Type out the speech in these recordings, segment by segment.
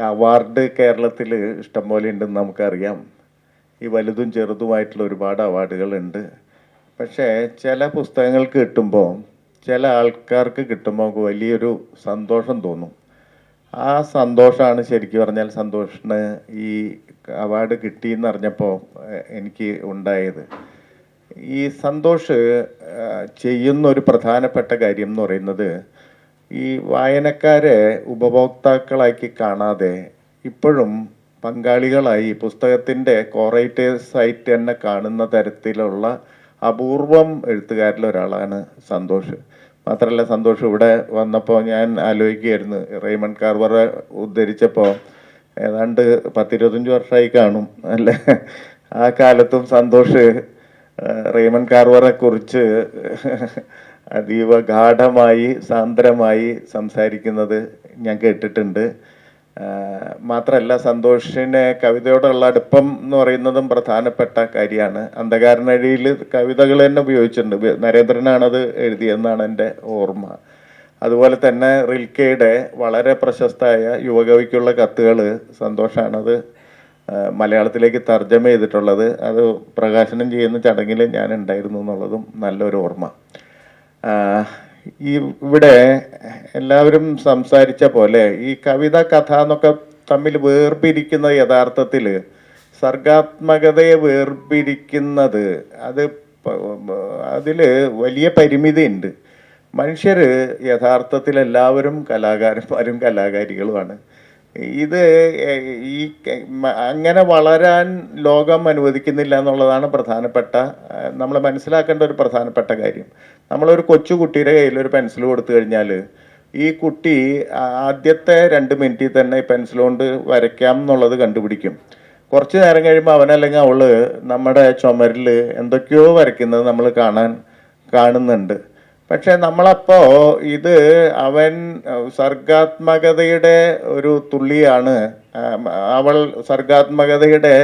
Award കേരളത്തിൽ ഇഷ്ടംപോലെ ഉണ്ടെന്ന് നമുക്കറിയാം. ഈ വലുതും ചെറുതുമായിട്ടുള്ള ഒരുപാട് അവാർഡുകളുണ്ട്. പക്ഷേ ചില പുസ്തകങ്ങൾ കിട്ടുമ്പോൾ ചില ആൾക്കാർക്ക് കിട്ടുമ്പോൾ നമുക്ക് വലിയൊരു സന്തോഷം തോന്നും. ആ സന്തോഷമാണ് ശരിക്കും പറഞ്ഞാൽ സന്തോഷിന് ഈ അവാർഡ് കിട്ടിയെന്ന് അറിഞ്ഞപ്പോൾ എ- എനിക്ക് ഉണ്ടായത്. ഈ സന്തോഷ് ചെയ്യുന്ന ഒരു പ്രധാനപ്പെട്ട കാര്യം എന്ന് പറയുന്നത് ഈ വായനക്കാരെ ഉപഭോക്താക്കളാക്കി കാണാതെ ഇപ്പോഴും പങ്കാളികളായി പുസ്തകത്തിന്റെ കോറേറ്റേഴ്സ് ആയിട്ട് തന്നെ കാണുന്ന തരത്തിലുള്ള അപൂർവം എഴുത്തുകാരിൽ ഒരാളാണ് സന്തോഷ്. മാത്രമല്ല സന്തോഷ് ഇവിടെ വന്നപ്പോൾ ഞാൻ ആലോചിക്കുകയായിരുന്നു. റെയ്മൺ കാർവറെ ഉദ്ധരിച്ചപ്പോൾ ഏതാണ്ട് പത്തിരുപത്തഞ്ച് വർഷമായി കാണും അല്ലേ? ആ കാലത്തും സന്തോഷ് റെയ്മൺ കാർവറെ കുറിച്ച് അതീവ ഗാഠമായി സാന്ദ്രമായി സംസാരിക്കുന്നത് ഞാൻ കേട്ടിട്ടുണ്ട്. മാത്രമല്ല സന്തോഷിന് കവിതയോടുള്ള അടുപ്പം എന്ന് പറയുന്നതും പ്രധാനപ്പെട്ട കാര്യമാണ്. അന്ധകാരനഴിയിൽ കവിതകൾ തന്നെ ഉപയോഗിച്ചിട്ടുണ്ട്. നരേന്ദ്രനാണത് എഴുതിയെന്നാണ് എന്റെ ഓർമ്മ. അതുപോലെ തന്നെ റിൽക്കയുടെ വളരെ പ്രശസ്തമായ യുവകവിക്കുള്ള കത്തുകൾ സന്തോഷാണത് മലയാളത്തിലേക്ക് തർജമ ചെയ്തിട്ടുള്ളത്. അത് പ്രകാശനം ചെയ്യുന്ന ചടങ്ങിൽ ഞാൻ ഉണ്ടായിരുന്നു എന്നുള്ളതും നല്ലൊരു ഓർമ്മ. ഈ ഇവിടെ എല്ലാവരും സംസാരിച്ച പോലെ ഈ കവിത കഥ എന്നൊക്കെ തമ്മിൽ വേർപിരിക്കുന്ന യഥാർത്ഥത്തിൽ സർഗാത്മകതയെ വേർപിരിക്കുന്നത് അത് അതിൽ വലിയ പരിമിതിയുണ്ട്. മനുഷ്യർ യഥാർത്ഥത്തിൽ എല്ലാവരും കലാകാരന്മാരും കലാകാരികളുമാണ്. ഇത് ഈ അങ്ങനെ വളരാൻ ലോകം അനുവദിക്കുന്നില്ല എന്നുള്ളതാണ് പ്രധാനപ്പെട്ട നമ്മൾ മനസ്സിലാക്കേണ്ട ഒരു പ്രധാനപ്പെട്ട കാര്യം. നമ്മളൊരു കൊച്ചു കുട്ടിയുടെ കയ്യിൽ ഒരു പെൻസിൽ കൊടുത്തു കഴിഞ്ഞാൽ ഈ കുട്ടി ആദ്യത്തെ രണ്ട് മിനിറ്റിൽ തന്നെ പെൻസിൽ കൊണ്ട് വരയ്ക്കാം എന്നുള്ളത് കണ്ടുപിടിക്കും. കുറച്ച് നേരം കഴിയുമ്പോൾ അവനല്ലെങ്കിൽ അവൾ നമ്മുടെ ചുമരിൽ എന്തൊക്കെയോ വരയ്ക്കുന്നത് നമ്മൾ കാണാൻ കാണുന്നുണ്ട്. പക്ഷെ നമ്മളപ്പോ ഇത് അവൻ സർഗാത്മകതയുടെ ഒരു തുള്ളിയാണ്. അവൾ സർഗാത്മകതയുടെ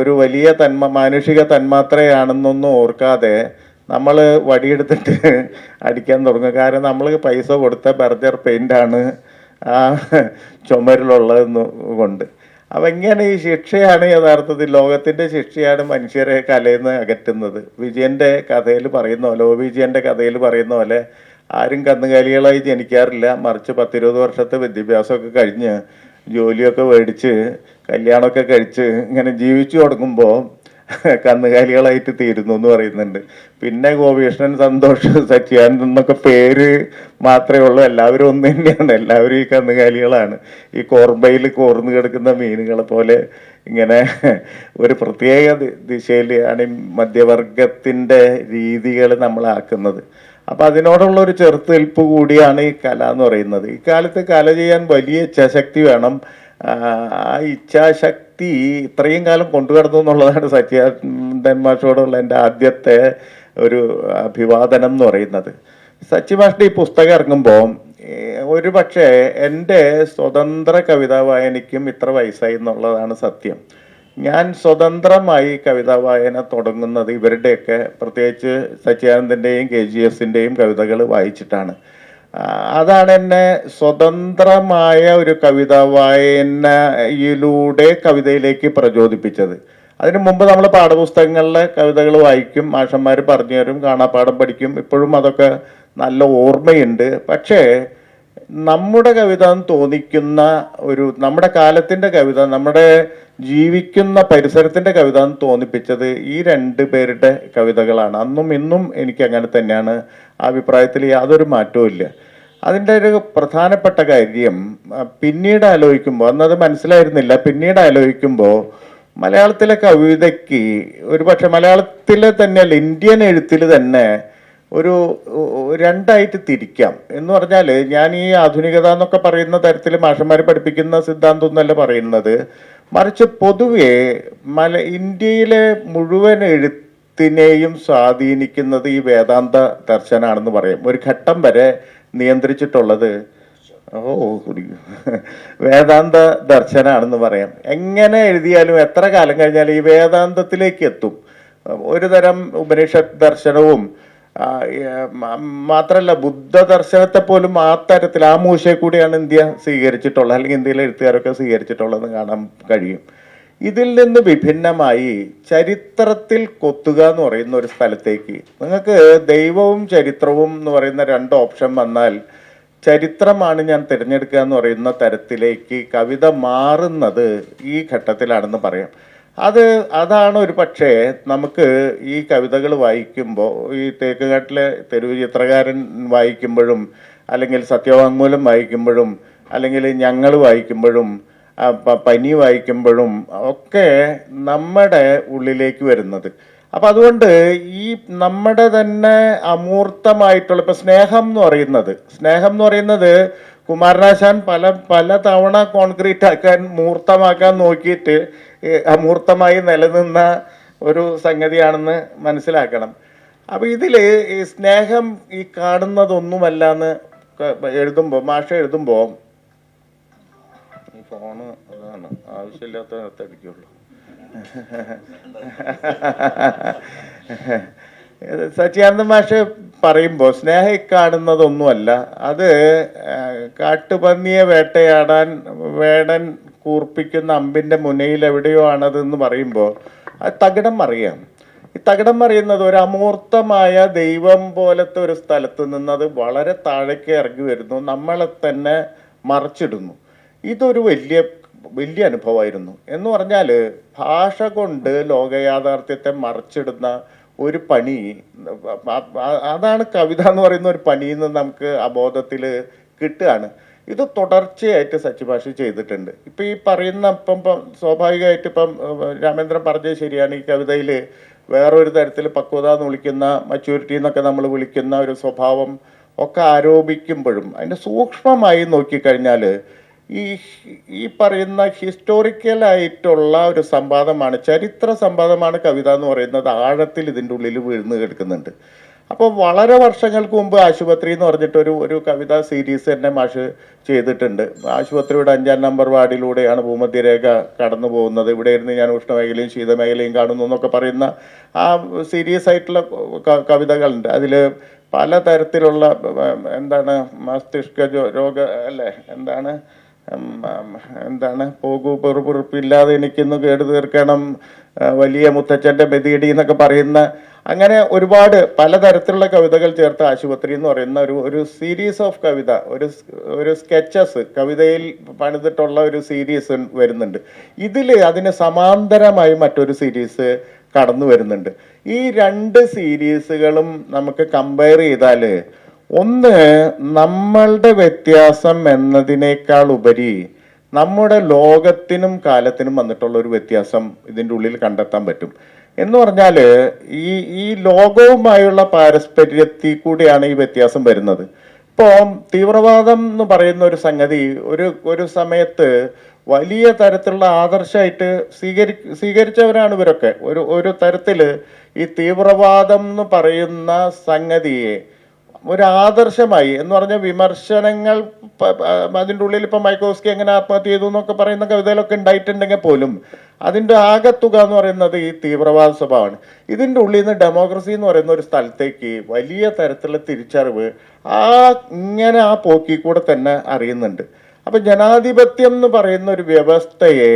ഒരു വലിയ തന്മ മാനുഷിക തന്മാത്രയാണെന്നൊന്നും ഓർക്കാതെ നമ്മൾ വടിയെടുത്തിട്ട് അടിക്കാൻ തുടങ്ങും. കാരണം നമ്മൾ പൈസ കൊടുത്ത ബർജർ പെയിന്റാണ് ആ ചുമരിലുള്ളതെന്ന് കൊണ്ട്. അപ്പൊ ഈ ശിക്ഷയാണ് യഥാർത്ഥത്തിൽ ലോകത്തിന്റെ ശിക്ഷയാണ് മനുഷ്യരെ കലയിൽ നിന്ന് അകറ്റുന്നത്? വിജയന്റെ കഥയിൽ പറയുന്ന പോലെ ഒ വിജയന്റെ കഥയിൽ പറയുന്ന പോലെ ആരും കന്നുകാലികളായി ജനിക്കാറില്ല. മറിച്ച് പത്തിരുപത് വർഷത്തെ വിദ്യാഭ്യാസമൊക്കെ കഴിഞ്ഞ് ജോലിയൊക്കെ മേടിച്ച് കല്യാണമൊക്കെ കഴിച്ച് ഇങ്ങനെ ജീവിച്ചു തുടങ്ങുമ്പോൾ കന്നുകാലികളായിട്ട് തീരുന്നു എന്ന് പറയുന്നുണ്ട്. പിന്നെ ഗോപികൃഷ്ണൻ സന്തോഷ് സച്ചിദാനന്ദൻ എന്നൊക്കെ പേര് മാത്രമേ ഉള്ളൂ. എല്ലാവരും ഒന്ന് തന്നെയാണ്. എല്ലാവരും ഈ കന്നുകാലികളാണ്. ഈ കോർബയിൽ കോർന്നു കിടക്കുന്ന മീനുകളെ പോലെ ഇങ്ങനെ ഒരു പ്രത്യേക ദിശയിൽ ആണ് ഈ മധ്യവർഗത്തിന്റെ രീതികൾ നമ്മളാക്കുന്നത്. അപ്പൊ അതിനോടുള്ള ഒരു ചെറുത്തുനിൽപ്പ് കൂടിയാണ് ഈ കല എന്ന് പറയുന്നത്. ഇക്കാലത്ത് കാലത്ത് കല ചെയ്യാൻ വലിയ ഇച്ഛാശക്തി വേണം. ആ ആ ഇച്ഛാശക്തി ഇത്രയും കാലം കൊണ്ടുവരുന്നു എന്നുള്ളതാണ് സച്ചിദാനന്ദൻ മാഷോടുള്ള എന്റെ ആദ്യത്തെ ഒരു അഭിവാദനം എന്ന് പറയുന്നത്. സച്ചി മാഷിന്റെ ഈ പുസ്തകം ഇറങ്ങുമ്പോൾ ഒരു പക്ഷേ എന്റെ സ്വതന്ത്ര കവിതാ വായനയ്ക്കും ഇത്ര വയസ്സായി എന്നുള്ളതാണ് സത്യം. ഞാൻ സ്വതന്ത്രമായി കവിതാ വായന തുടങ്ങുന്നത് ഇവരുടെയൊക്കെ പ്രത്യേകിച്ച് സച്ചിദാനന്ദന്റെയും കെ ജി എസിന്റെയും കവിതകൾ വായിച്ചിട്ടാണ്. അതാണ് എന്നെ സ്വതന്ത്രമായ ഒരു കവിത വായനയിലൂടെ കവിതയിലേക്ക് പ്രചോദിപ്പിച്ചത്. അതിനു മുമ്പ് നമ്മൾ പാഠപുസ്തകങ്ങളിലെ കവിതകൾ വായിക്കും മാഷന്മാർ പറഞ്ഞു തരും കാണാപ്പാഠം പഠിക്കും. ഇപ്പോഴും അതൊക്കെ നല്ല ഓർമ്മയുണ്ട്. പക്ഷേ നമ്മുടെ കവിത എന്ന് തോന്നിക്കുന്ന ഒരു നമ്മുടെ കാലത്തിന്റെ കവിത നമ്മുടെ ജീവിക്കുന്ന പരിസരത്തിന്റെ കവിത എന്ന് തോന്നിപ്പിച്ചത് ഈ രണ്ട് പേരുടെ കവിതകളാണ്. അന്നും ഇന്നും എനിക്ക് അങ്ങനെ തന്നെയാണ്. അഭിപ്രായത്തിൽ യാതൊരു മാറ്റവും ഇല്ല. അതിന്റെ ഒരു പ്രധാനപ്പെട്ട കാര്യം പിന്നീട് ആലോചിക്കുമ്പോൾ അന്നത് മനസ്സിലായിരുന്നില്ല പിന്നീട് ആലോചിക്കുമ്പോൾ മലയാളത്തിലെ കവിതയ്ക്ക് ഒരുപക്ഷെ മലയാളത്തിലെ തന്നെ അല്ല ഇന്ത്യൻ എഴുത്തിൽ തന്നെ ഒരു രണ്ടായിട്ട് തിരിക്കാം. എന്ന് പറഞ്ഞാൽ ഞാൻ ഈ ആധുനികത എന്നൊക്കെ പറയുന്ന തരത്തിൽ മാഷന്മാർ പഠിപ്പിക്കുന്ന സിദ്ധാന്തം ഒന്നല്ല പറയുന്നത്. മറിച്ച് പൊതുവെ മല ഇന്ത്യയിലെ മുഴുവൻ എഴുത്തിനെയും സ്വാധീനിക്കുന്നത് ഈ വേദാന്ത ദർശനാണെന്ന് പറയും. ഒരു ഘട്ടം വരെ നിയന്ത്രിച്ചിട്ടുള്ളത് ഓ കുടിക്കും വേദാന്ത ദർശനാണെന്ന് പറയാം. എങ്ങനെ എഴുതിയാലും എത്ര കാലം കഴിഞ്ഞാലും ഈ വേദാന്തത്തിലേക്ക് എത്തും. ഒരു തരം ഉപനിഷത്ത് ദർശനവും മാത്രല്ല ബുദ്ധ ദർശനത്തെ പോലും ആ തരത്തിൽ ആ മൂശയെ കൂടിയാണ് ഇന്ത്യ സ്വീകരിച്ചിട്ടുള്ളത്. അല്ലെങ്കിൽ ഇന്ത്യയിലെ എഴുത്തുകാരൊക്കെ സ്വീകരിച്ചിട്ടുള്ളതെന്ന് കാണാൻ കഴിയും. ഇതിൽ നിന്ന് വിഭിന്നമായി ചരിത്രത്തിൽ കൊത്തുക എന്ന് പറയുന്ന ഒരു സ്ഥലത്തേക്ക്. നിങ്ങൾക്ക് ദൈവവും ചരിത്രവും എന്ന് പറയുന്ന രണ്ട് ഓപ്ഷൻ വന്നാൽ ചരിത്രമാണ് ഞാൻ തിരഞ്ഞെടുക്കുക എന്ന് പറയുന്ന തരത്തിലേക്ക് കവിത മാറുന്നത് ഈ ഘട്ടത്തിലാണെന്ന് പറയാം. അത് അതാണ് ഒരു പക്ഷേ നമുക്ക് ഈ കവിതകൾ വായിക്കുമ്പോൾ ഈ തേക്കുകാട്ടിലെ തെരുവ് ചിത്രകാരൻ വായിക്കുമ്പോഴും അല്ലെങ്കിൽ സത്യവാങ്മൂലം വായിക്കുമ്പോഴും അല്ലെങ്കിൽ ഞങ്ങൾ വായിക്കുമ്പോഴും പനി വായിക്കുമ്പോഴും ഒക്കെ നമ്മുടെ ഉള്ളിലേക്ക് വരുന്നത്. അപ്പൊ അതുകൊണ്ട് ഈ നമ്മുടെ തന്നെ അമൂർത്തമായിട്ടുള്ള ഇപ്പൊ സ്നേഹം എന്ന് പറയുന്നത് സ്നേഹം എന്ന് പറയുന്നത് കുമാരനാശാൻ പല പല തവണ കോൺക്രീറ്റ് ആക്കാൻ മൂർത്തമാക്കാൻ നോക്കിയിട്ട് അമൂർത്തമായി നിലനിന്ന ഒരു സംഗതിയാണെന്ന് മനസ്സിലാക്കണം. അപ്പോൾ ഇതിൽ ഈ സ്നേഹം ഈ കാണുന്നതൊന്നുമല്ല എന്ന് എഴുതുമ്പോൾ മാഷ എഴുതുമ്പോൾ ഫോണ് അതാണ് ആവശ്യമില്ലാത്ത അടിക്കുള്ളൂ. മാഷ പറയുമ്പോൾ സ്നേഹം കാണുന്നതൊന്നുമല്ല. അത് കാട്ടുപന്നിയെ വേട്ടയാടാൻ വേടൻ കൂർപ്പിക്കുന്ന അമ്പിന്റെ മുനയിൽ എവിടെയോ ആണതെന്ന് പറയുമ്പോൾ അത് തകിടം മറിയാം. ഈ തകിടം മറിയുന്നത് ഒരു അമൂർത്തമായ ദൈവം പോലത്തെ ഒരു സ്ഥലത്ത് നിന്ന് അത് വളരെ താഴേക്ക് ഇറങ്ങി വരുന്നു. നമ്മളെ തന്നെ മറച്ചിടുന്നു. ഇതൊരു വലിയ വലിയ അനുഭവമായിരുന്നു. എന്ന് പറഞ്ഞാൽ ഭാഷ കൊണ്ട് ലോകയാഥാർത്ഥ്യത്തെ മറച്ചിടുന്ന ഒരു പണി അതാണ് കവിത എന്ന് പറയുന്ന ഒരു പണിയിൽ നിന്ന് നമുക്ക് അബോധത്തിൽ കിട്ടുകയാണ്. ഇത് തുടർച്ചയായിട്ട് സച്ചിഭാഷ ചെയ്തിട്ടുണ്ട്. ഇപ്പം ഈ പറയുന്ന ഇപ്പം സ്വാഭാവികമായിട്ട് ഇപ്പം രാമേന്ദ്രൻ പറഞ്ഞത് ശരിയാണ്. ഈ കവിതയിൽ വേറൊരു തരത്തിൽ പക്വത എന്ന് വിളിക്കുന്ന മച്യൂരിറ്റി എന്നൊക്കെ നമ്മൾ വിളിക്കുന്ന ഒരു സ്വഭാവം ഒക്കെ ആരോപിക്കുമ്പോഴും അതിന്റെ സൂക്ഷ്മമായി നോക്കിക്കഴിഞ്ഞാൽ ഈ ഈ പറയുന്ന ഹിസ്റ്റോറിക്കലായിട്ടുള്ള ഒരു സംവാദമാണ് ചരിത്ര സംവാദമാണ് കവിത എന്ന് പറയുന്നത് ആഴത്തിൽ ഇതിന്റെ ഉള്ളിൽ വീഴ്ന്നു കിടക്കുന്നുണ്ട്. അപ്പോൾ വളരെ വർഷങ്ങൾക്ക് മുമ്പ് ആശുപത്രി എന്ന് പറഞ്ഞിട്ട് ഒരു കവിതാ സീരീസ് തന്നെ മാഷ് ചെയ്തിട്ടുണ്ട്. ആശുപത്രിയുടെ അഞ്ചാം നമ്പർ വാർഡിലൂടെയാണ് ഭൂമധ്യരേഖ കടന്നു പോകുന്നത്. ഇവിടെ ഇരുന്ന് ഞാൻ ഉഷ്ണമേഖലയും ശീതമേഖലയും കാണുന്നു എന്നൊക്കെ പറയുന്ന ആ സീരിയസ് ആയിട്ടുള്ള കവിതകളുണ്ട്. അതിൽ പല തരത്തിലുള്ള എന്താണ് മസ്തിഷ്ക രോഗ അല്ലേ? എന്താണ്? എന്താണ്? പോകൂ പെറുപുറുപ്പില്ലാതെ എനിക്കൊന്ന് കേട് തീർക്കണം വലിയ മുത്തച്ഛന്റെ മെതിയടി എന്നൊക്കെ പറയുന്ന അങ്ങനെ ഒരുപാട് പലതരത്തിലുള്ള കവിതകൾ ചേർത്ത ആശുപത്രി എന്ന് പറയുന്ന ഒരു ഒരു സീരീസ് ഓഫ് കവിത ഒരു ഒരു സ്കെച്ചസ് കവിതയിൽ പണിതിട്ടുള്ള ഒരു സീരീസ് വരുന്നുണ്ട്. ഇതിൽ അതിന് സമാന്തരമായി മറ്റൊരു സീരീസ് കടന്നു വരുന്നുണ്ട്. ഈ രണ്ട് സീരീസുകളും നമുക്ക് കമ്പയർ ചെയ്താൽ ഒന്ന് നമ്മളുടെ വ്യത്യാസം എന്നതിനേക്കാൾ ഉപരി നമ്മുടെ ലോകത്തിനും കാലത്തിനും വന്നിട്ടുള്ള ഒരു വ്യത്യാസം ഇതിന്റെ ഉള്ളിൽ കണ്ടെത്താൻ പറ്റും. എന്ന് പറഞ്ഞാൽ ഈ ഈ ലോകവുമായുള്ള പാരസ്പര്യത്തിൽ കൂടിയാണ് ഈ വ്യത്യാസം വരുന്നത്. ഇപ്പോൾ തീവ്രവാദം എന്ന് പറയുന്ന ഒരു സംഗതി ഒരു ഒരു സമയത്ത് വലിയ തരത്തിലുള്ള ആദർശമായിട്ട് സ്വീകരി സ്വീകരിച്ചവരാണ് ഇവരൊക്കെ. ഒരു ഒരു തരത്തിൽ ഈ തീവ്രവാദം എന്ന് പറയുന്ന സംഗതിയെ ഒരു ആദർശമായി എന്ന് പറഞ്ഞ വിമർശനങ്ങൾ അതിന്റെ ഉള്ളിൽ ഇപ്പം മൈക്കോസ്കി എങ്ങനെ ആത്മഹത്യ ചെയ്തു എന്നൊക്കെ പറയുന്ന കവിതയിലൊക്കെ ഉണ്ടായിട്ടുണ്ടെങ്കിൽ പോലും അതിന്റെ ആകത്തുക എന്ന് പറയുന്നത് ഈ തീവ്രവാദ സ്വഭാവമാണ്. ഇതിന്റെ ഉള്ളിൽ നിന്ന് ഡെമോക്രസി എന്ന് പറയുന്ന ഒരു സ്ഥലത്തേക്ക് വലിയ തരത്തിലുള്ള തിരിച്ചറിവ് ആ ഇങ്ങനെ ആ പോക്കി കൂടെ തന്നെ അറിയുന്നുണ്ട്. അപ്പം ജനാധിപത്യം എന്ന് പറയുന്ന ഒരു വ്യവസ്ഥയെ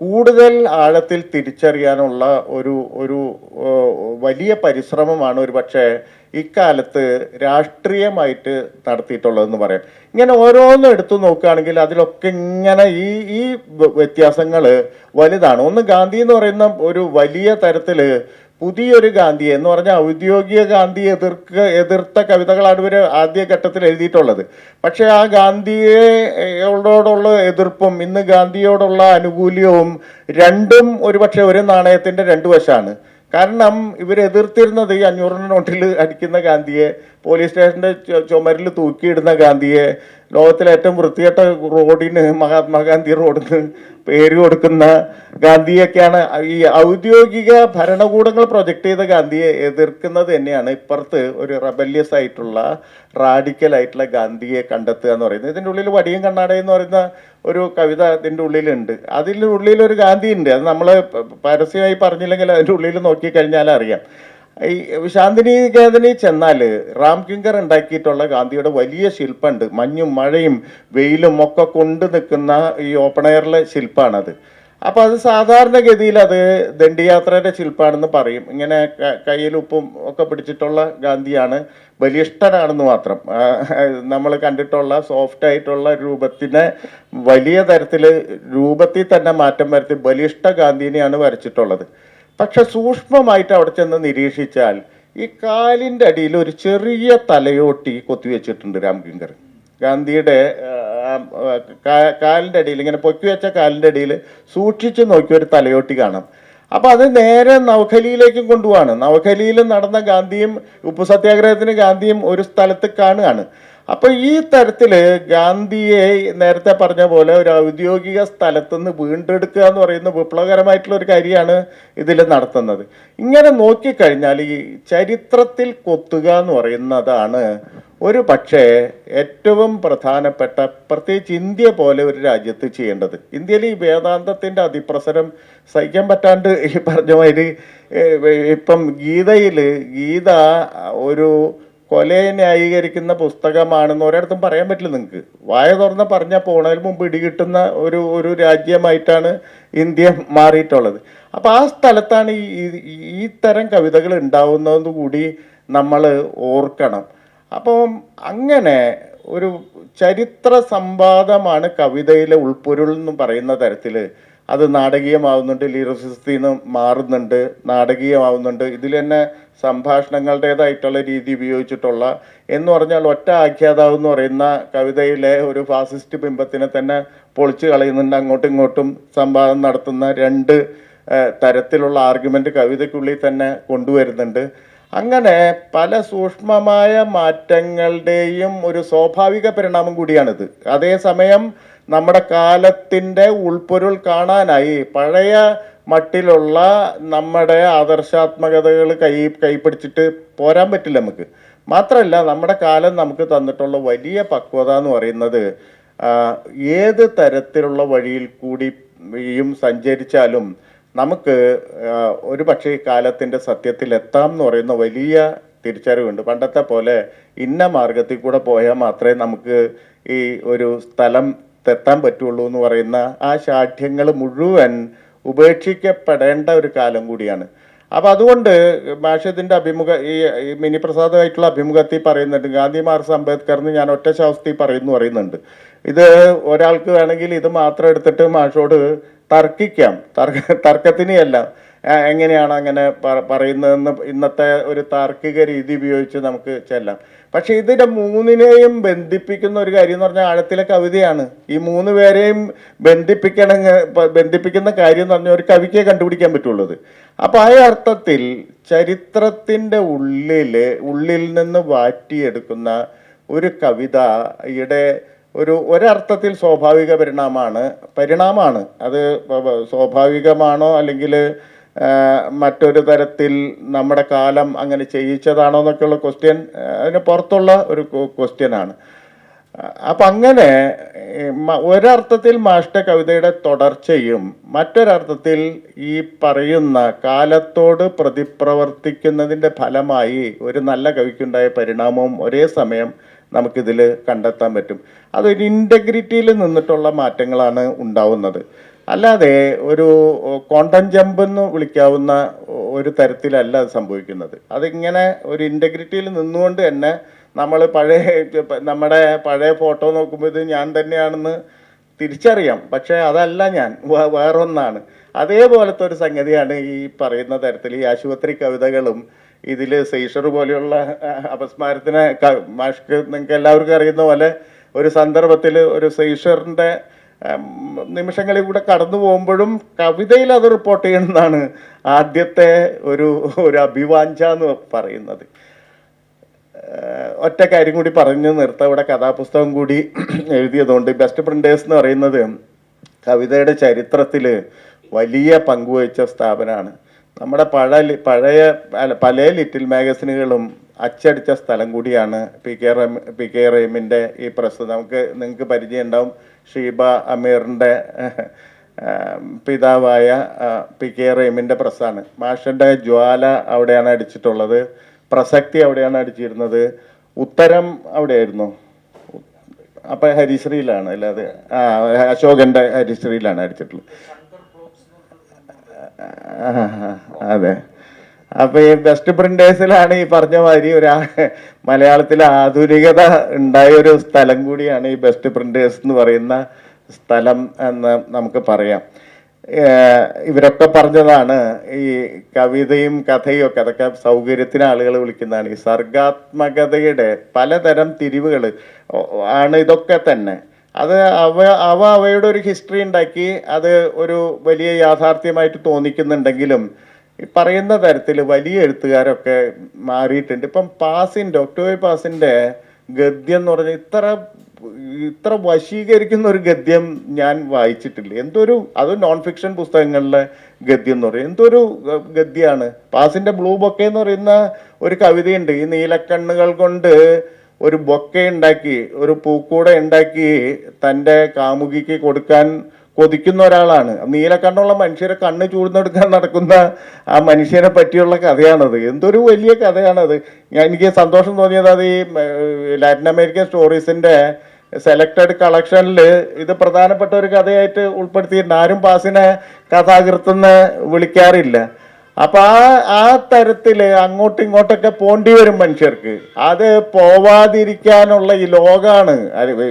കൂടുതൽ ആഴത്തിൽ തിരിച്ചറിയാനുള്ള ഒരു ഒരു വലിയ പരിശ്രമമാണ് ഒരു പക്ഷേ ഇക്കാലത്ത് രാഷ്ട്രീയമായിട്ട് നടത്തിയിട്ടുള്ളതെന്ന് പറയാം. ഇങ്ങനെ ഓരോന്നും എടുത്തു നോക്കുകയാണെങ്കിൽ അതിലൊക്കെ ഇങ്ങനെ ഈ ഈ വ്യത്യാസങ്ങൾ വലുതാണ്. ഒന്ന് ഗാന്ധി എന്ന് പറയുന്ന ഒരു വലിയ തരത്തിൽ പുതിയൊരു ഗാന്ധിയെ എന്ന് പറഞ്ഞാൽ ഔദ്യോഗിക ഗാന്ധി എതിർക്ക എതിർത്ത കവിതകളാണ് ഇവർ ആദ്യഘട്ടത്തിൽ എഴുതിയിട്ടുള്ളത്. പക്ഷേ ആ ഗാന്ധിയോടോടുള്ള എതിർപ്പും ഇന്ന് ഗാന്ധിയോടുള്ള അനുകൂല്യവും രണ്ടും ഒരുപക്ഷെ ഒരു നാണയത്തിന്റെ രണ്ടു വശമാണ് കാരണം ഇവരെതിർത്തിരുന്നത് ഈ അഞ്ഞൂറിന് നോട്ടിൽ അടിക്കുന്ന ഗാന്ധിയെ പോലീസ് സ്റ്റേഷന്റെ ചുമരിൽ തൂക്കിയിടുന്ന ഗാന്ധിയെ ലോകത്തിലെ ഏറ്റവും വൃത്തികെട്ട റോഡിന് മഹാത്മാഗാന്ധി റോഡിന് പേര് കൊടുക്കുന്ന ഗാന്ധിയൊക്കെയാണ് ഈ ഔദ്യോഗിക ഭരണകൂടങ്ങൾ പ്രൊജക്ട് ചെയ്ത ഗാന്ധിയെ എതിർക്കുന്നത് തന്നെയാണ് ഇപ്പുറത്ത് ഒരു റബല്യസ് ആയിട്ടുള്ള റാഡിക്കൽ ആയിട്ടുള്ള ഗാന്ധിയെ കണ്ടെത്തുക എന്ന് പറയുന്നത്. ഇതിന്റെ ഉള്ളിൽ വടിയും കണ്ണാട എന്ന് പറയുന്ന ഒരു കവിത അതിന്റെ ഉള്ളിലുണ്ട്. അതിന്റെ ഉള്ളിൽ ഒരു ഗാന്ധി ഉണ്ട് അത് നമ്മൾ പരസ്യമായി പറഞ്ഞില്ലെങ്കിൽ അതിന്റെ ഉള്ളിൽ നോക്കിക്കഴിഞ്ഞാൽ അറിയാം. ഈ ശാന്തിനി ശാന്തിനികേതനിൽ ചെന്നാൽ റാം കിങ്കർ ഉണ്ടാക്കിയിട്ടുള്ള ഗാന്ധിയുടെ വലിയ ശില്പമുണ്ട്. മഞ്ഞും മഴയും വെയിലും ഒക്കെ കൊണ്ട് നിൽക്കുന്ന ഈ ഓപ്പൺ എയറിലെ ശില്പമാണത് അപ്പൊ അത് സാധാരണഗതിയിൽ അത് ദണ്ഡിയാത്രയുടെ ശില്പമാണെന്ന് പറയും. ഇങ്ങനെ കയ്യിൽ ഉപ്പും ഒക്കെ പിടിച്ചിട്ടുള്ള ഗാന്ധിയാണ്. ബലിഷ്ഠനാണെന്ന് മാത്രം. നമ്മൾ കണ്ടിട്ടുള്ള സോഫ്റ്റ് ആയിട്ടുള്ള രൂപത്തിനെ വലിയ തരത്തിൽ രൂപത്തിൽ തന്നെ മാറ്റം വരുത്തി ബലിഷ്ഠ ഗാന്ധിനെയാണ് വരച്ചിട്ടുള്ളത്. പക്ഷെ സൂക്ഷ്മമായിട്ട് അവിടെ ചെന്ന് നിരീക്ഷിച്ചാൽ ഈ കാലിന്റെ അടിയിൽ ഒരു ചെറിയ തലയോട്ടി കൊത്തിവെച്ചിട്ടുണ്ട് രാംകിങ്കർ ഗാന്ധിയുടെ ആ, അടിയിൽ ഇങ്ങനെ പൊക്കി വെച്ച കാലിന്റെ അടിയിൽ സൂക്ഷിച്ചു നോക്കിയ ഒരു തലയോട്ടി കാണാം. അപ്പൊ അത് നേരെ നവഖലിയിലേക്കും കൊണ്ടുപോവാണ്. നവഖലിയിൽ നടന്ന ഗാന്ധിയും ഉപ്പു സത്യാഗ്രഹത്തിന് ഗാന്ധിയും ഒരു സ്ഥലത്ത് കാണുകയാണ്. അപ്പൊ ഈ തരത്തിൽ ഗാന്ധിയെ നേരത്തെ പറഞ്ഞ പോലെ ഒരു ഔദ്യോഗിക സ്ഥലത്ത് നിന്ന് വീണ്ടെടുക്കുക എന്ന് പറയുന്ന വിപ്ലവകരമായിട്ടുള്ള ഒരു കാര്യമാണ് ഇതിൽ നടത്തുന്നത്. ഇങ്ങനെ നോക്കിക്കഴിഞ്ഞാൽ ഈ ചരിത്രത്തിൽ കൊത്തുക എന്ന് പറയുന്നതാണ് ഒരു പക്ഷേ ഏറ്റവും പ്രധാനപ്പെട്ട പ്രത്യേകിച്ച് ഇന്ത്യ പോലെ ഒരു രാജ്യത്ത് ചെയ്യേണ്ടത്. ഇന്ത്യയിൽ ഈ വേദാന്തത്തിന്റെ അതിപ്രസരം സഹിക്കാൻ പറ്റാണ്ട് ഈ പറഞ്ഞ മാതിരി ഇപ്പം ഗീതയിൽ ഗീത ഒരു കൊലയെ ന്യായീകരിക്കുന്ന പുസ്തകമാണെന്ന് ഒരിടത്തും പറയാൻ പറ്റില്ല നിങ്ങൾക്ക്. വായ തുറന്ന് പറഞ്ഞ പോണതിന് മുമ്പ് ഇടികിട്ടുന്ന ഒരു ഒരു രാജ്യമായിട്ടാണ് ഇന്ത്യ മാറിയിട്ടുള്ളത്. അപ്പൊ ആ സ്ഥലത്താണ് ഈ- ഈ തരം കവിതകൾ ഉണ്ടാവുന്നതെന്ന് കൂടി നമ്മൾ ഓർക്കണം. അപ്പം അങ്ങനെ ഒരു ചരിത്ര സംവാദമാണ് കവിതയിലെ ഉൾപ്പൊരുൾ എന്ന് പറയുന്ന തരത്തിൽ അത് നാടകീയമാവുന്നുണ്ട് ലിറിസിസ്റ്റിൽ നിന്ന് മാറുന്നുണ്ട് നാടകീയമാവുന്നുണ്ട്. ഇതിൽ തന്നെ സംഭാഷണങ്ങളുടേതായിട്ടുള്ള രീതി ഉപയോഗിച്ചിട്ടുള്ള എന്ന് പറഞ്ഞാൽ ഒറ്റ ആഖ്യാതാവ് എന്ന് പറയുന്ന കവിതയിലെ ഒരു ഫാസിസ്റ്റ് ബിംബത്തിനെ തന്നെ പൊളിച്ചു കളയുന്നുണ്ട്. അങ്ങോട്ടും ഇങ്ങോട്ടും സംവാദം നടത്തുന്ന രണ്ട് തരത്തിലുള്ള ആർഗ്യുമെന്റ് കവിതയ്ക്കുള്ളിൽ തന്നെ കൊണ്ടുവരുന്നുണ്ട്. അങ്ങനെ പല സൂക്ഷ്മമായ മാറ്റങ്ങളുടെയും ഒരു സ്വാഭാവിക പരിണാമം കൂടിയാണിത്. അതേസമയം നമ്മുടെ കാലത്തിന്റെ ഉൾപ്പൊരുൾ കാണാനായി പഴയ മട്ടിലുള്ള നമ്മുടെ ആദർശാത്മകതകൾ കൈ കൈപ്പിടിച്ചിട്ട് പോരാൻ പറ്റില്ല നമുക്ക്. മാത്രമല്ല നമ്മുടെ കാലം നമുക്ക് തന്നിട്ടുള്ള വലിയ പക്വത എന്ന് പറയുന്നത് ഏത് തരത്തിലുള്ള വഴിയിൽ കൂടിയും സഞ്ചരിച്ചാലും നമുക്ക് ഒരു പക്ഷേ സത്യത്തിൽ എത്താം എന്ന് പറയുന്ന വലിയ തിരിച്ചറിവുണ്ട്. പണ്ടത്തെ പോലെ ഇന്ന മാർഗത്തിൽ കൂടെ പോയാൽ മാത്രമേ നമുക്ക് ഈ ഒരു സ്ഥലം തെത്താൻ പറ്റുള്ളൂ എന്ന് പറയുന്ന ആ ശാഠ്യങ്ങൾ മുഴുവൻ ഉപേക്ഷിക്കപ്പെടേണ്ട ഒരു കാലം കൂടിയാണ്. അപ്പൊ അതുകൊണ്ട് മാഷത്തിന്റെ അഭിമുഖ ഈ മിനി പ്രസാദമായിട്ടുള്ള അഭിമുഖത്തിൽ പറയുന്നുണ്ട് ഗാന്ധി മാർസ് അംബേദ്കർ എന്ന് ഞാൻ ഒറ്റ ശാസ്ത്രി പറയുന്നു പറയുന്നുണ്ട്. ഇത് ഒരാൾക്ക് വേണമെങ്കിൽ ഇത് മാത്രം എടുത്തിട്ട് മാഷോട് തർക്കിക്കാം. തർക്ക തർക്കത്തിനെയല്ല എങ്ങനെയാണ് അങ്ങനെ പറയുന്നതെന്ന് ഇന്നത്തെ ഒരു താർക്കിക രീതി ഉപയോഗിച്ച് നമുക്ക് ചെല്ലാം. പക്ഷെ ഇതിന്റെ മൂന്നിനെയും ബന്ധിപ്പിക്കുന്ന ഒരു കാര്യം എന്ന് പറഞ്ഞാൽ ആഴത്തിലെ കവിതയാണ്. ഈ മൂന്ന് പേരെയും ബന്ധിപ്പിക്കണ ബന്ധിപ്പിക്കുന്ന കാര്യം എന്ന് പറഞ്ഞാൽ ഒരു കവിക്കേ കണ്ടുപിടിക്കാൻ പറ്റുള്ളത് അപ്പൊ ആ അർത്ഥത്തിൽ ചരിത്രത്തിന്റെ ഉള്ളിൽ ഉള്ളിൽ നിന്ന് വാറ്റിയെടുക്കുന്ന ഒരു കവിതയുടെ ഒരു ഒരർത്ഥത്തിൽ സ്വാഭാവിക പരിണാമമാണ് പരിണാമമാണ് അത് സ്വാഭാവികമാണോ അല്ലെങ്കിൽ മറ്റൊരു തരത്തിൽ നമ്മുടെ കാലം അങ്ങനെ ചെയ്യിച്ചതാണോ എന്നൊക്കെയുള്ള ക്വസ്റ്റ്യൻ അതിന് പുറത്തുള്ള ഒരു ക്വസ്റ്റ്യൻ ആണ്. അപ്പൊ അങ്ങനെ ഒരർത്ഥത്തിൽ മാഷ്ട കവിതയുടെ തുടർച്ചയും മറ്റൊരർത്ഥത്തിൽ ഈ പറയുന്ന കാലത്തോട് പ്രതിപ്രവർത്തിക്കുന്നതിന്റെ ഫലമായി ഒരു നല്ല കവിക്കുണ്ടായ പരിണാമവും ഒരേ സമയം നമുക്കിതിൽ കണ്ടെത്താൻ പറ്റും. അതൊരു ഇന്റഗ്രിറ്റിയിൽ നിന്നിട്ടുള്ള മാറ്റങ്ങളാണ് ഉണ്ടാവുന്നത്. അല്ലാതെ ഒരു കോണ്ടൻ ജമ്പ് എന്ന് വിളിക്കാവുന്ന ഒരു തരത്തിലല്ല അത് സംഭവിക്കുന്നത്. അതിങ്ങനെ ഒരു ഇന്റഗ്രിറ്റിയിൽ നിന്നുകൊണ്ട് തന്നെ നമ്മൾ പഴയ നമ്മുടെ പഴയ ഫോട്ടോ നോക്കുമ്പോൾ ഇത് ഞാൻ തന്നെയാണെന്ന് തിരിച്ചറിയാം. പക്ഷെ അതല്ല ഞാൻ വേറൊന്നാണ്. അതേപോലത്തെ ഒരു സംഗതിയാണ് ഈ പറയുന്ന തരത്തിൽ ഈ ആശുപത്രി കവിതകളും ഇതിൽ സെയ്ഷർ പോലെയുള്ള അപസ്മാരത്തിനെ മാഷ്ക്ക് നിങ്ങൾക്ക് എല്ലാവർക്കും അറിയുന്ന പോലെ ഒരു സന്ദർഭത്തിൽ ഒരു സെയ്ഷറിന്റെ കൂടെ കടന്നു പോകുമ്പോഴും കവിതയിൽ അത് റിപ്പോർട്ട് ചെയ്യണമെന്നാണ് ആദ്യത്തെ ഒരു ഒരു അഭിവാഞ്ച എന്ന് പറയുന്നത്. ഒറ്റ കാര്യം കൂടി പറഞ്ഞു നിർത്താം. ഇവിടെ കഥാപുസ്തകം കൂടി എഴുതിയതുകൊണ്ട് ബെസ്റ്റ് പ്രിന്റേഴ്സ് എന്ന് പറയുന്നത് കവിതയുടെ ചരിത്രത്തിൽ വലിയ പങ്കുവഹിച്ച സ്ഥാപനമാണ്. നമ്മുടെ പഴയ പഴയ പല ലിറ്റിൽ മാഗസിനുകളും അച്ചടിച്ച സ്ഥലം കൂടിയാണ് പി കെ റം പി കെ റഹീമിന്റെ ഈ പ്രസ് നമുക്ക് നിങ്ങൾക്ക് പരിചയം ഉണ്ടാവും. ഷീബ അമീറിന്റെ പിതാവായ പി കെ റഹീമിന്റെ പ്രസ്സാണ് മാഷന്റെ ജ്വാല അവിടെയാണ് അടിച്ചിട്ടുള്ളത്. പ്രസക്തി അവിടെയാണ് അടിച്ചിരുന്നത്. ഉത്തരം അവിടെയായിരുന്നു. അപ്പൊ ഹരിശ്രീയിലാണ് അല്ലാതെ ആ അശോകന്റെ ഹരിശ്രീയിലാണ് അടിച്ചിട്ടുള്ളത്. അതെ. അപ്പൊ ഈ ബെസ്റ്റ് പ്രിന്റേഴ്സിലാണ് ഈ പറഞ്ഞ മാതിരി ഒരു മലയാളത്തിലെ ആധുനികത ഉണ്ടായ ഒരു സ്ഥലം കൂടിയാണ് ഈ ബെസ്റ്റ് പ്രിന്റേഴ്സ് എന്ന് പറയുന്ന സ്ഥലം എന്ന് നമുക്ക് പറയാം. ഇവരൊക്കെ പറഞ്ഞതാണ് ഈ കവിതയും കഥയും ഒക്കെ അതൊക്കെ സൗകര്യത്തിന് ആളുകൾ വിളിക്കുന്നതാണ്. ഈ സർഗാത്മകതയുടെ പലതരം തിരിവുകൾ ആണ് ഇതൊക്കെ തന്നെ. അത് അവ അവ അവയുടെ ഒരു ഹിസ്റ്ററി ഉണ്ടാക്കി അത് ഒരു വലിയ യാഥാർത്ഥ്യമായിട്ട് തോന്നിക്കുന്നുണ്ടെങ്കിലും പറയുന്ന തരത്തിൽ വലിയ എഴുത്തുകാരൊക്കെ മാറിയിട്ടുണ്ട്. ഇപ്പം പാസിന്റെ ഒക്ടോബർ പാസിന്റെ ഗദ്യം എന്ന് പറഞ്ഞാൽ ഇത്ര ഇത്ര വശീകരിക്കുന്ന ഒരു ഗദ്യം ഞാൻ വായിച്ചിട്ടില്ല. എന്തൊരു അത് നോൺ ഫിക്ഷൻ പുസ്തകങ്ങളിലെ ഗദ്യം എന്ന് പറയും. എന്തൊരു ഗദ്യമാണ് പാസിന്റെ ബ്ലൂ ബൊക്കെ എന്ന് പറയുന്ന ഒരു കവിതയുണ്ട്. ഈ നീലക്കണ്ണുകൾ കൊണ്ട് ഒരു ബൊക്കെ ഉണ്ടാക്കി ഒരു പൂക്കൂട ഉണ്ടാക്കി തന്റെ കാമുകിക്ക് കൊടുക്കാൻ കൊതിക്കുന്ന ഒരാളാണ്. നീലക്കണ്ണുള്ള മനുഷ്യരെ കണ്ണ് ചൂടുന്നെടുക്കാൻ നടക്കുന്ന ആ മനുഷ്യനെ പറ്റിയുള്ള കഥയാണത്. എന്തൊരു വലിയ കഥയാണത്. എനിക്ക് സന്തോഷം തോന്നിയത് അത് ഈ ലാറ്റിൻ അമേരിക്കൻ സ്റ്റോറീസിന്റെ സെലക്റ്റഡ് കളക്ഷനിൽ ഇത് പ്രധാനപ്പെട്ട ഒരു കഥയായിട്ട് ഉൾപ്പെടുത്തിയിട്ടുണ്ട്. ആരും പാസിനെ കഥാകൃത്തെന്ന് വിളിക്കാറില്ല. അപ്പൊ ആ ആ തരത്തിൽ അങ്ങോട്ടും ഇങ്ങോട്ടൊക്കെ പോണ്ടി വരും മനുഷ്യർക്ക്. അത് പോവാതിരിക്കാനുള്ള ഈ ലോകാണ്.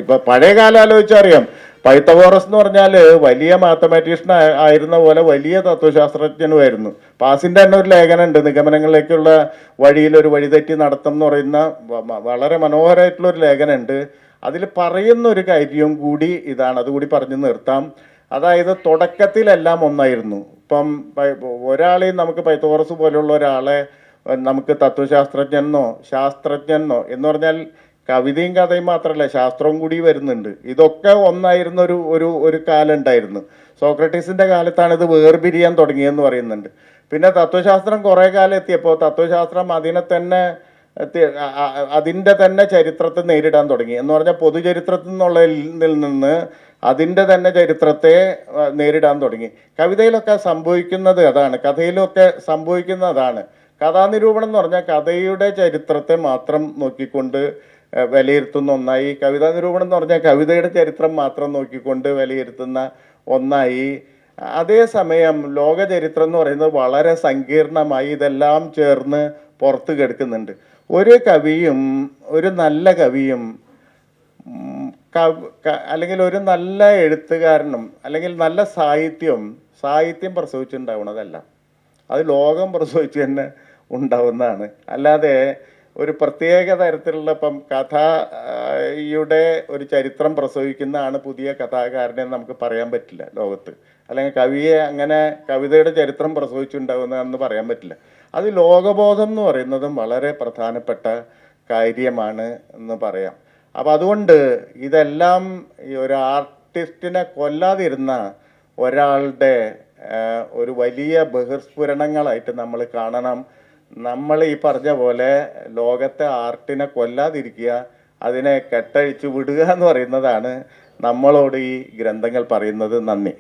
ഇപ്പൊ പഴയ കാലം ആലോചിച്ചറിയാം പൈത്തഗോറസ് എന്ന് പറഞ്ഞാൽ വലിയ മാത്തമാറ്റീഷ്യൻ ആയിരുന്ന പോലെ വലിയ തത്വശാസ്ത്രജ്ഞനുമായിരുന്നു. പാസിന്റെ തന്നെ ഒരു ലേഖനമുണ്ട് നിഗമനങ്ങളിലേക്കുള്ള വഴിയിൽ ഒരു വഴിതെറ്റി നടത്തം എന്ന് പറയുന്ന വളരെ മനോഹരമായിട്ടുള്ള ഒരു ലേഖനമുണ്ട്. അതിൽ പറയുന്ന ഒരു കാര്യവും കൂടി ഇതാണ് അതുകൂടി പറഞ്ഞു നിർത്താം. അതായത് തുടക്കത്തിലെല്ലാം ഒന്നായിരുന്നു. ഇപ്പം ഒരാളെയും നമുക്ക് പൈത്തോറസ് പോലുള്ള ഒരാളെ നമുക്ക് തത്വശാസ്ത്രജ്ഞനെന്നോ ശാസ്ത്രജ്ഞനെന്നോ എന്ന് പറഞ്ഞാൽ കവിതയും കഥയും മാത്രമല്ല ശാസ്ത്രവും കൂടി വരുന്നുണ്ട്. ഇതൊക്കെ ഒന്നായിരുന്ന ഒരു ഒരു ഒരു കാലം ഉണ്ടായിരുന്നു. സോക്രട്ടീസിന്റെ കാലത്താണ് ഇത് വേർപിരിയാൻ തുടങ്ങിയെന്ന് പറയുന്നുണ്ട്. പിന്നെ തത്വശാസ്ത്രം കുറേ കാലം എത്തിയപ്പോൾ തത്വശാസ്ത്രം അതിനെ തന്നെ എത്തി- അ- അ- അതിന്റെ തന്നെ ചരിത്രത്തെ നേരിടാൻ തുടങ്ങി. എന്ന് പറഞ്ഞാൽ പൊതുചരിത്രത്തിൽ നിന്നുള്ളതിൽ നിന്ന് അതിന്റെ തന്നെ ചരിത്രത്തെ നേരിടാൻ തുടങ്ങി. കവിതയിലൊക്കെ സംഭവിക്കുന്നത് അതാണ്. കഥയിലൊക്കെ സംഭവിക്കുന്നത് കഥാനിരൂപണം എന്ന് പറഞ്ഞാൽ കഥയുടെ ചരിത്രത്തെ മാത്രം നോക്കിക്കൊണ്ട് വിലയിരുത്തുന്ന ഒന്നായി. കവിതാ നിരൂപണം എന്ന് പറഞ്ഞാൽ കവിതയുടെ ചരിത്രം മാത്രം നോക്കിക്കൊണ്ട് വിലയിരുത്തുന്ന ഒന്നായി. അതേസമയം ലോകചരിത്രം എന്ന് പറയുന്നത് വളരെ സങ്കീർണമായി ഇതെല്ലാം ചേർന്ന് പുറത്ത് കിടക്കുന്നുണ്ട്. ഒരു കവിയും ഒരു നല്ല കവിയും കവ്- അല്ലെങ്കിൽ ഒരു നല്ല എഴുത്തുകാരനും അല്ലെങ്കിൽ നല്ല സാഹിത്യം സാഹിത്യം പ്രസവിച്ചുണ്ടാവുന്നതല്ല അത് ലോകം പ്രസവിച്ച് തന്നെ ഉണ്ടാവുന്നതാണ്. അല്ലാതെ ഒരു പ്രത്യേക തരത്തിലുള്ള ഇപ്പം കഥയുടെ ഒരു ചരിത്രം പ്രസവിക്കുന്നതാണ് പുതിയ കഥാകാരനെ നമുക്ക് പറയാൻ പറ്റില്ല ലോകത്ത്. അല്ലെങ്കിൽ കവിയെ അങ്ങനെ കവിതയുടെ ചരിത്രം പ്രസവിച്ചുണ്ടാകുന്നതെന്ന് പറയാൻ പറ്റില്ല. അത് ലോകബോധം എന്ന് പറയുന്നതും വളരെ പ്രധാനപ്പെട്ട കാര്യമാണ് എന്ന് പറയാം. അപ്പം അതുകൊണ്ട് ഇതെല്ലാം ഈ ഒരു ആർട്ടിസ്റ്റിനെ കൊല്ലാതിരുന്ന ഒരാളുടെ ഒരു വലിയ ബഹിർസ്ഫുരണങ്ങളായിട്ട് നമ്മൾ കാണണം. നമ്മൾ ഈ പറഞ്ഞ പോലെ ലോകത്തെ ആർട്ടിനെ കൊല്ലാതിരിക്കുക അതിനെ കെട്ടഴിച്ചു വിടുക എന്ന് പറയുന്നതാണ് നമ്മളോട് ഈ ഗ്രന്ഥങ്ങൾ പറയുന്നത്. നന്ദി.